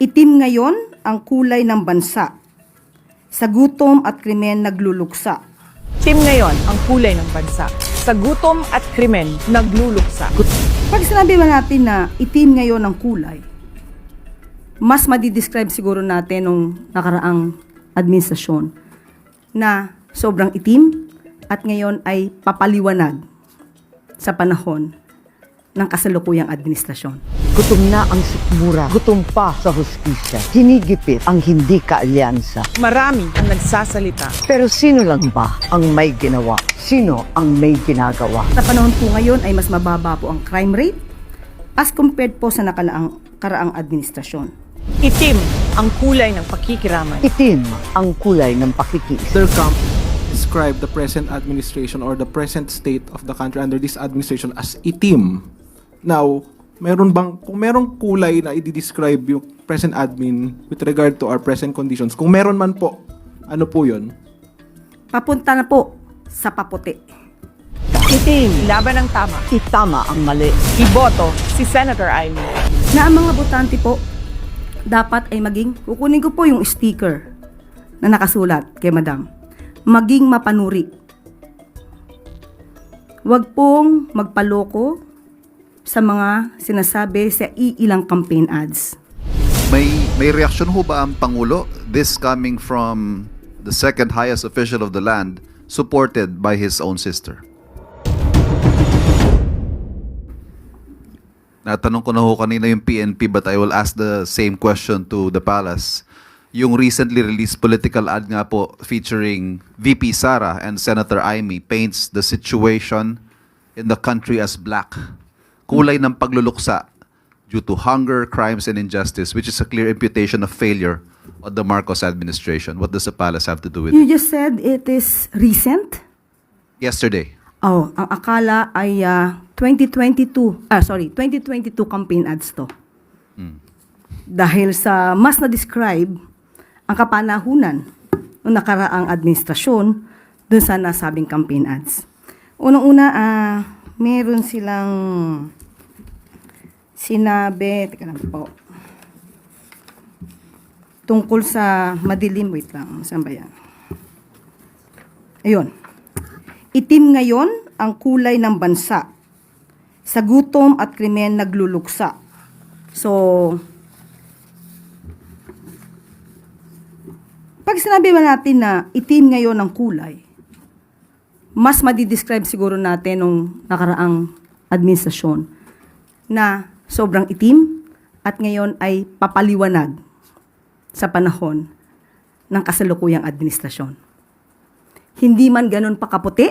Itim ngayon ang kulay ng bansa. Sa gutom at krimen nagluluksa. Team ngayon ang kulay ng bansa. Sa gutom at krimen, nagluluksa. Pag sinabi ba natin na itim ngayon ang kulay, mas madidescribe siguro natin nung nakaraang administrasyon na sobrang itim at ngayon ay papaliwanag sa panahon ng kasalukuyang administrasyon. Gutom na ang sikmura. Gutom pa sa hustisya. Hinigipit ang hindi kaalyansa. Marami ang nagsasalita. Pero sino lang ba ang may ginawa? Sino ang may ginagawa? Sa panahon po ngayon ay mas mababa po ang crime rate as compared po sa nakalaang karaang administrasyon. Itim ang kulay ng pakikiramay. Itim ang kulay ng pakikiis. Their camp describe the present administration or the present state of the country under this administration as itim. Now, meron bang, kung merong kulay na i-describe yung present admin with regard to our present conditions, kung meron man po, ano po yun? Papunta na po sa paputi. Itim. Laban ng tama. Itama ang mali. Iboto si Senator Amy. Na ang mga botante po, dapat ay maging, kukunin ko po yung sticker na nakasulat kay madam, maging mapanuri. Huwag pong magpaloko sa mga sinasabi sa iilang campaign ads. May may reaksyon ho ba ang Pangulo? This coming from the second highest official of the land supported by his own sister. Natanong ko na ho kanina yung PNP but I will ask the same question to the palace. Yung recently released political ad nga po featuring VP Sara and Senator Amy paints the situation in the country as black. Kulay ng pagluluksa due to hunger, crimes, and injustice, which is a clear imputation of failure of the Marcos administration. What does the palace have to do with You it? just said it is recent? Yesterday. Oh, ang akala ay ah, 2022, ah sorry, 2022 campaign ads to. Dahil sa mas na-describe ang kapanahunan ng nakaraang administrasyon dun sa nasabing campaign ads. Unang-una, ah, meron silang sinabi, teka lang po, tungkol sa madilim, wait lang, saan ba yan? Ayun. Itim ngayon ang kulay ng bansa. Sa gutom at krimen nagluluksa. So, pag sinabi ba natin na itim ngayon ang kulay, mas madidescribe siguro natin nung nakaraang administrasyon na sobrang itim at ngayon ay papaliwanag sa panahon ng kasalukuyang administrasyon. Hindi man ganun pakaputi,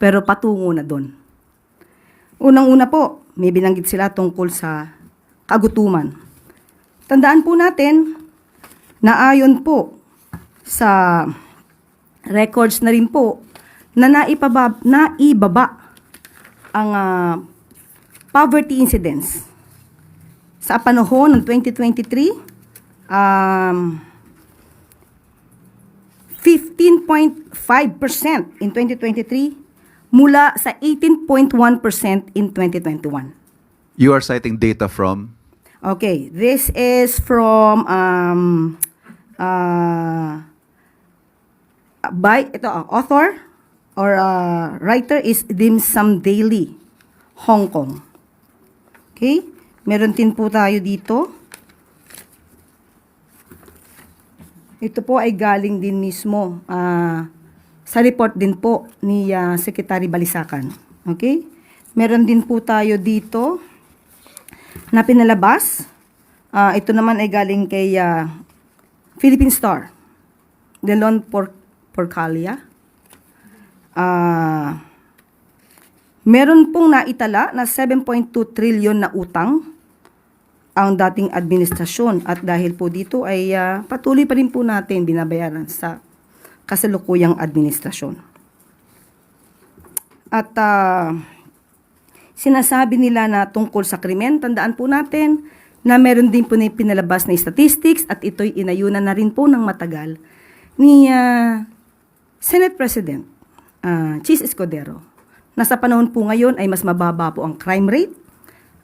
pero patungo na doon. Unang-una po, may binanggit sila tungkol sa kagutuman. Tandaan po natin na ayon po sa records na rin po na naipaba, naibaba ang ah, poverty incidence sa panahon ng 2023 um, 15.5% in 2023 mula sa 18.1% in 2021. You are citing data from Okay, this is from um, uh, by ito uh, author or uh, writer is Dim Sum Daily, Hong Kong. Okay? Meron din po tayo dito. Ito po ay galing din mismo ah, sa report din po ni ah, Secretary Balisacan. Okay? Meron din po tayo dito na pinalabas. Ah, ito naman ay galing kay ah, Philippine Star. Delon Por Porcalia. Ah, meron pong naitala na 7.2 trillion na utang ang dating administrasyon at dahil po dito ay ah, patuloy pa rin po natin binabayaran sa kasalukuyang administrasyon. At ah, sinasabi nila na tungkol sa krimen, tandaan po natin na meron din po na pinalabas na statistics at ito'y inayunan na rin po ng matagal ni ah, Senate President ah, Chis Escudero na sa panahon po ngayon ay mas mababa po ang crime rate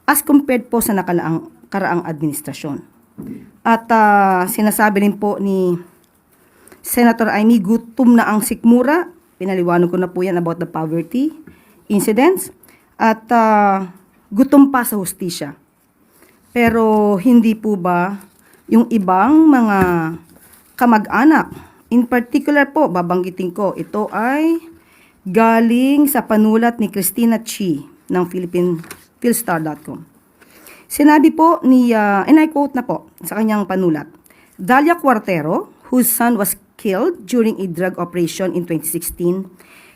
as compared po sa nakalaang karaang administrasyon. At ah, sinasabi rin po ni Senator Amy, gutom na ang sikmura. Pinaliwanag ko na po yan about the poverty incidents. At ah, gutom pa sa hustisya. Pero hindi po ba yung ibang mga kamag-anak, in particular po, babanggitin ko, ito ay galing sa panulat ni Christina Chi ng Philippine Philstar.com. Sinabi po ni, uh, and I quote na po sa kanyang panulat, Dalia Cuartero, whose son was killed during a drug operation in 2016,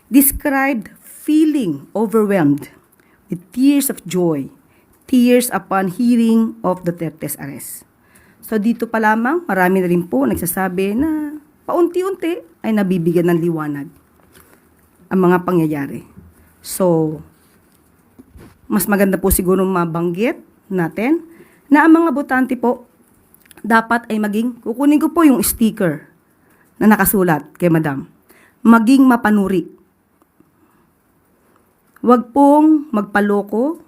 described feeling overwhelmed with tears of joy, tears upon hearing of Duterte's arrest. So dito pa lamang, marami na rin po nagsasabi na paunti-unti ay nabibigyan ng liwanag ang mga pangyayari. So, mas maganda po siguro mabanggit natin na ang mga botante po dapat ay maging, kukunin ko po yung sticker na nakasulat kay madam, maging mapanuri. Huwag pong magpaloko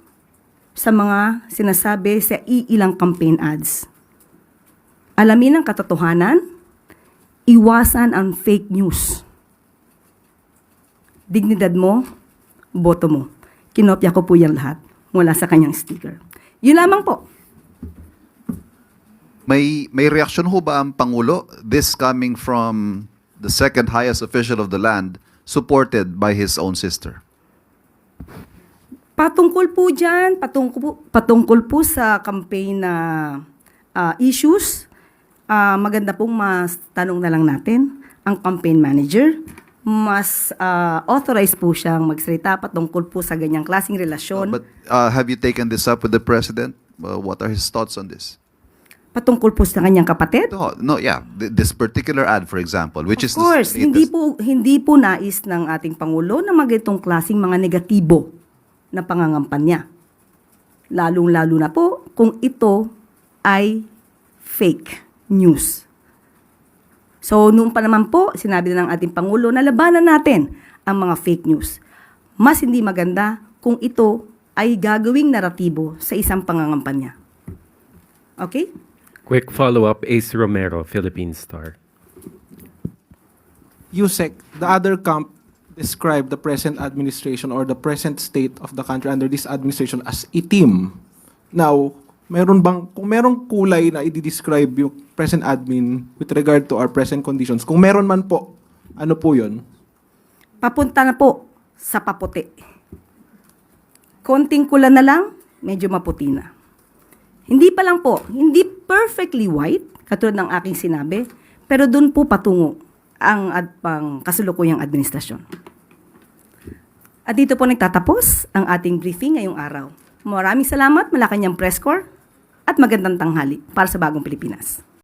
sa mga sinasabi sa iilang campaign ads. Alamin ang katotohanan, iwasan ang fake news. Dignidad mo, boto mo. Kinopya ko po yan lahat mula sa kanyang sticker. Yun lamang po. May may reaksyon ho ba ang Pangulo? This coming from the second highest official of the land, supported by his own sister. Patungkol po dyan, patungkol po, patungkol po sa campaign na ah, issues, ah, maganda pong mas tanong na lang natin ang campaign manager. Mas ah, authorized po siyang magsalita patungkol po sa ganyang klaseng relasyon. But uh, have you taken this up with the president? Uh, what are his thoughts on this? patungkol po sa kanyang kapatid. No, no, yeah, th- this particular ad, for example, which is of course, the hindi po hindi po nais ng ating pangulo na magitong klaseng mga negatibo na pangangampanya. Lalong-lalo na po kung ito ay fake news. So, noon pa naman po, sinabi na ng ating Pangulo na labanan natin ang mga fake news. Mas hindi maganda kung ito ay gagawing naratibo sa isang pangangampanya. Okay? Quick follow-up, Ace Romero, Philippine Star. Yusek, the other camp described the present administration or the present state of the country under this administration as itim. Now, meron bang, kung merong kulay na i-describe yung present admin with regard to our present conditions, kung meron man po, ano po yun? papunta na po sa paputi. Konting kula na lang, medyo maputi na. Hindi pa lang po, hindi perfectly white, katulad ng aking sinabi, pero doon po patungo ang ad, pang kasulukuyang administrasyon. At dito po nagtatapos ang ating briefing ngayong araw. Maraming salamat, Malacanang Press Corps, at magandang tanghali para sa Bagong Pilipinas.